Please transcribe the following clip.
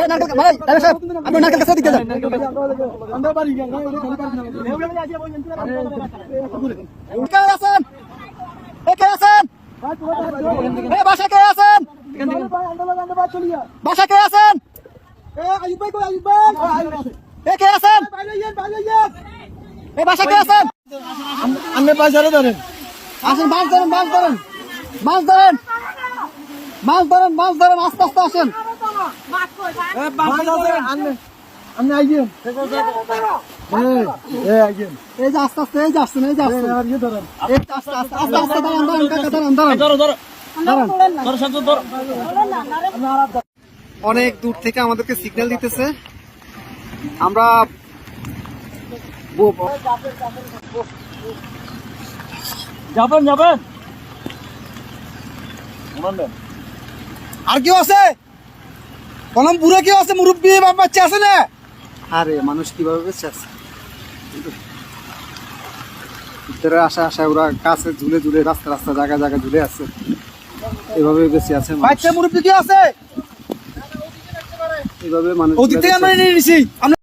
এ নারকেল ভাই ডাক্তার সাহেব আপনি নারকেল কাছে দিকে যান। কে আছেন? এ কে আছেন? এ বাসা কে আছেন? বাসা কে আছেন? এ কে আছেন? এ বাসা কে আছেন? আপনি পয়সাটা ধরেন। আসেন মাছ ধরেন মাছ ধরেন। মাছ ধরেন। মাছ ধরেন মাছ ধরেন আস্তে আস্তে আসেন। অনেক দূর থেকে আমাদেরকে সিগন্যাল দিতেছে। আমরা যাবেন যাবেন। আর কেউ আছে? কলম বুড়ো কেউ আছে? মুরব্বী বাচ্চা আছে না? আরে মানুষ কীভাবে বেঁচে আছে? ভিতরে আসা আসা ওরা কাছে ঝুলে ঝুলে রাস্তা রাস্তা জায়গায় জায়গায় ঝুলে আছে। এভাবে বেঁচে আছে। বাচ্চা মুরব্বী কেউ আছে? এভাবে মানুষ ওদিক থেকে আমরা নিয়ে নিছি। আমরা